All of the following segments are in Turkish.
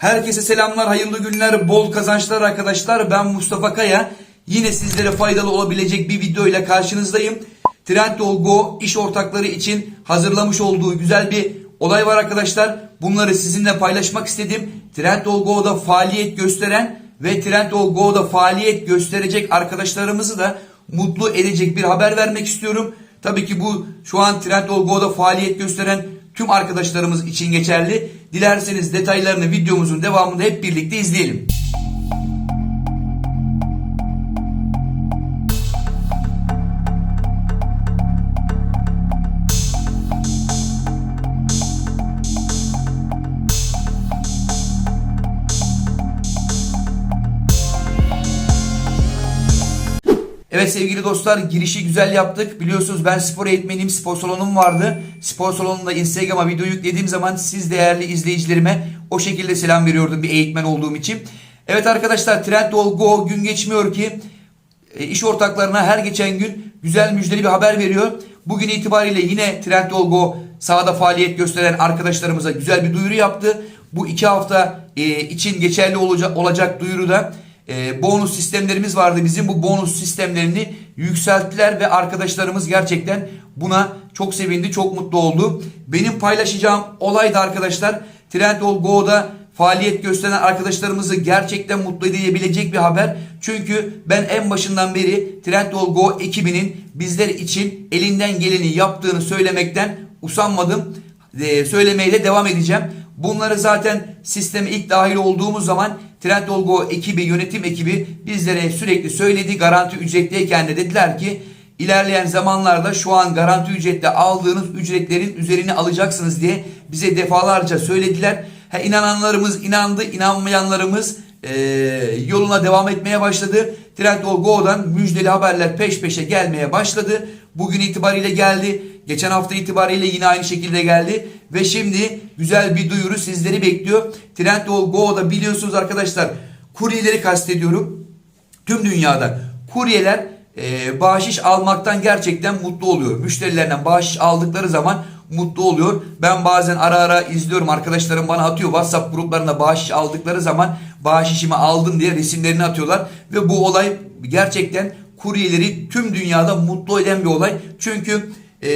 Herkese selamlar, hayırlı günler, bol kazançlar arkadaşlar. Ben Mustafa Kaya. Yine sizlere faydalı olabilecek bir video ile karşınızdayım. Trendyol Go iş ortakları için hazırlamış olduğu güzel bir olay var arkadaşlar. Bunları sizinle paylaşmak istedim. Trendyol Go'da faaliyet gösteren ve Trendyol Go'da faaliyet gösterecek arkadaşlarımızı da mutlu edecek bir haber vermek istiyorum. Tabii ki bu şu an Trendyol Go'da faaliyet gösteren tüm arkadaşlarımız için geçerli. Dilerseniz detaylarını videomuzun devamında hep birlikte izleyelim. Evet sevgili dostlar girişi güzel yaptık. Biliyorsunuz ben spor eğitmeniyim. Spor salonum vardı. Spor salonunda Instagram'a video yüklediğim zaman siz değerli izleyicilerime o şekilde selam veriyordum bir eğitmen olduğum için. Evet arkadaşlar Trendyol Go gün geçmiyor ki e, iş ortaklarına her geçen gün güzel müjdeli bir haber veriyor. Bugün itibariyle yine Trendyol Go sahada faaliyet gösteren arkadaşlarımıza güzel bir duyuru yaptı. Bu iki hafta e, için geçerli olacak, olacak duyuruda e, bonus sistemlerimiz vardı bizim. Bu bonus sistemlerini yükselttiler ve arkadaşlarımız gerçekten buna çok sevindi, çok mutlu oldu. Benim paylaşacağım olay da arkadaşlar Trendyol Go'da faaliyet gösteren arkadaşlarımızı gerçekten mutlu edebilecek bir haber. Çünkü ben en başından beri Trendyol Go ekibinin bizler için elinden geleni yaptığını söylemekten usanmadım. Ee, söylemeye de devam edeceğim. Bunları zaten sisteme ilk dahil olduğumuz zaman Trendyol ekibi, yönetim ekibi bizlere sürekli söyledi. Garanti ücretteyken de dediler ki ilerleyen zamanlarda şu an garanti ücretle aldığınız ücretlerin üzerine alacaksınız diye bize defalarca söylediler. Ha, inananlarımız inandı, inanmayanlarımız e, yoluna devam etmeye başladı. Trendyol Go'dan müjdeli haberler peş peşe gelmeye başladı. Bugün itibariyle geldi. Geçen hafta itibariyle yine aynı şekilde geldi. Ve şimdi güzel bir duyuru sizleri bekliyor. Trendyol Go'da biliyorsunuz arkadaşlar kuryeleri kastediyorum. Tüm dünyada kuryeler e, bahşiş almaktan gerçekten mutlu oluyor. Müşterilerinden bahşiş aldıkları zaman mutlu oluyor. Ben bazen ara ara izliyorum arkadaşlarım bana atıyor WhatsApp gruplarında bahşiş aldıkları zaman bahşişimi aldım diye resimlerini atıyorlar. Ve bu olay gerçekten kuryeleri tüm dünyada mutlu eden bir olay. Çünkü e,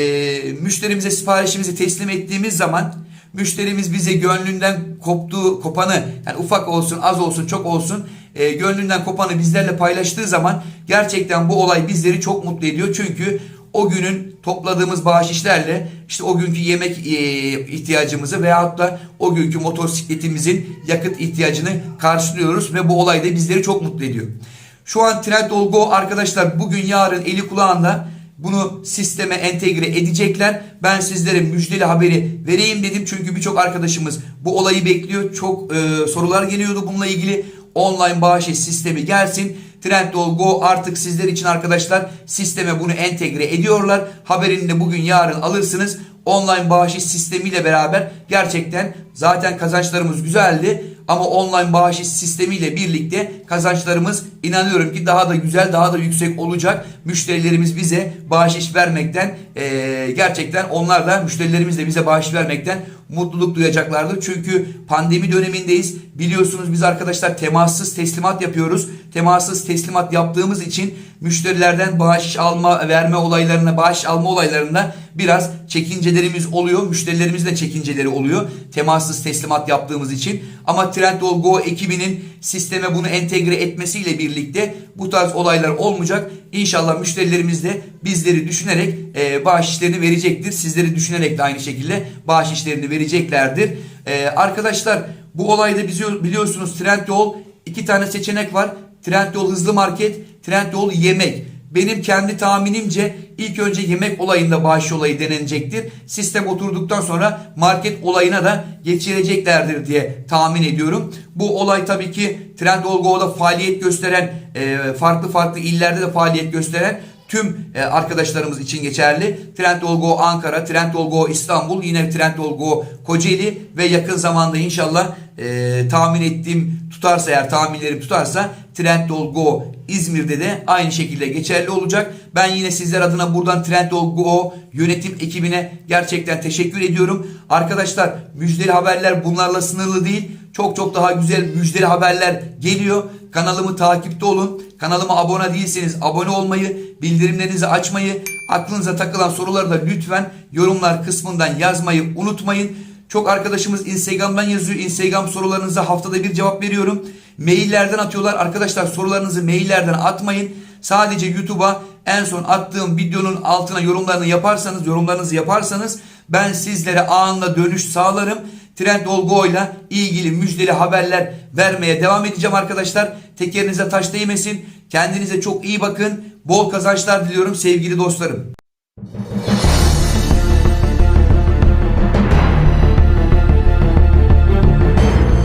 müşterimize siparişimizi teslim ettiğimiz zaman müşterimiz bize gönlünden koptuğu kopanı yani ufak olsun az olsun çok olsun e, gönlünden kopanı bizlerle paylaştığı zaman gerçekten bu olay bizleri çok mutlu ediyor. Çünkü o günün topladığımız bahşişlerle işte o günkü yemek e, ihtiyacımızı veyahut da o günkü motosikletimizin yakıt ihtiyacını karşılıyoruz ve bu olay da bizleri çok mutlu ediyor. Şu an Trendyol Go arkadaşlar bugün yarın eli kulağında bunu sisteme entegre edecekler. Ben sizlere müjdeli haberi vereyim dedim. Çünkü birçok arkadaşımız bu olayı bekliyor. Çok e, sorular geliyordu bununla ilgili. Online bağış sistemi gelsin. Trendyol Go artık sizler için arkadaşlar sisteme bunu entegre ediyorlar. Haberini de bugün yarın alırsınız. Online bağış sistemiyle beraber gerçekten zaten kazançlarımız güzeldi. Ama online bağış sistemiyle birlikte kazançlarımız inanıyorum ki daha da güzel, daha da yüksek olacak. Müşterilerimiz bize bağış vermekten e, gerçekten onlar da müşterilerimiz de bize bağış vermekten mutluluk duyacaklardır. Çünkü pandemi dönemindeyiz. Biliyorsunuz biz arkadaşlar temassız teslimat yapıyoruz. Temassız teslimat yaptığımız için müşterilerden bağış alma, verme olaylarına, bağış alma olaylarında biraz çekincelerimiz oluyor. Müşterilerimiz de çekinceleri oluyor. Temassız teslimat yaptığımız için. Ama Trendyol Go ekibinin sisteme bunu entegre etmesiyle birlikte bu tarz olaylar olmayacak. İnşallah müşterilerimiz de bizleri düşünerek e, bağış işlerini verecektir. Sizleri düşünerek de aynı şekilde bağış işlerini vereceklerdir. E, arkadaşlar bu olayda bizi biliyorsunuz Trendyol iki tane seçenek var. Trendyol hızlı market, Trendyol yemek. Benim kendi tahminimce ilk önce yemek olayında bağış olayı denenecektir. Sistem oturduktan sonra market olayına da geçireceklerdir diye tahmin ediyorum. Bu olay tabii ki Trendyol Go'da faaliyet gösteren, e, farklı farklı illerde de faaliyet gösteren tüm e, arkadaşlarımız için geçerli. Trendyol Go Ankara, Trendyol Go İstanbul, yine Trendyol Go Kocaeli ve yakın zamanda inşallah e, tahmin ettiğim tutarsa eğer tahminlerim tutarsa Trendyol Go İzmir'de de aynı şekilde geçerli olacak. Ben yine sizler adına buradan Trendyol Go yönetim ekibine gerçekten teşekkür ediyorum. Arkadaşlar müjdeli haberler bunlarla sınırlı değil. Çok çok daha güzel müjdeli haberler geliyor. Kanalımı takipte olun. Kanalıma abone değilseniz abone olmayı, bildirimlerinizi açmayı, aklınıza takılan soruları da lütfen yorumlar kısmından yazmayı unutmayın. Çok arkadaşımız Instagram'dan yazıyor. Instagram sorularınıza haftada bir cevap veriyorum. Maillerden atıyorlar. Arkadaşlar sorularınızı maillerden atmayın. Sadece YouTube'a en son attığım videonun altına yorumlarını yaparsanız, yorumlarınızı yaparsanız ben sizlere anında dönüş sağlarım. Trendyol Go ile ilgili müjdeli haberler vermeye devam edeceğim arkadaşlar. Tekerinize taş değmesin. Kendinize çok iyi bakın. Bol kazançlar diliyorum sevgili dostlarım.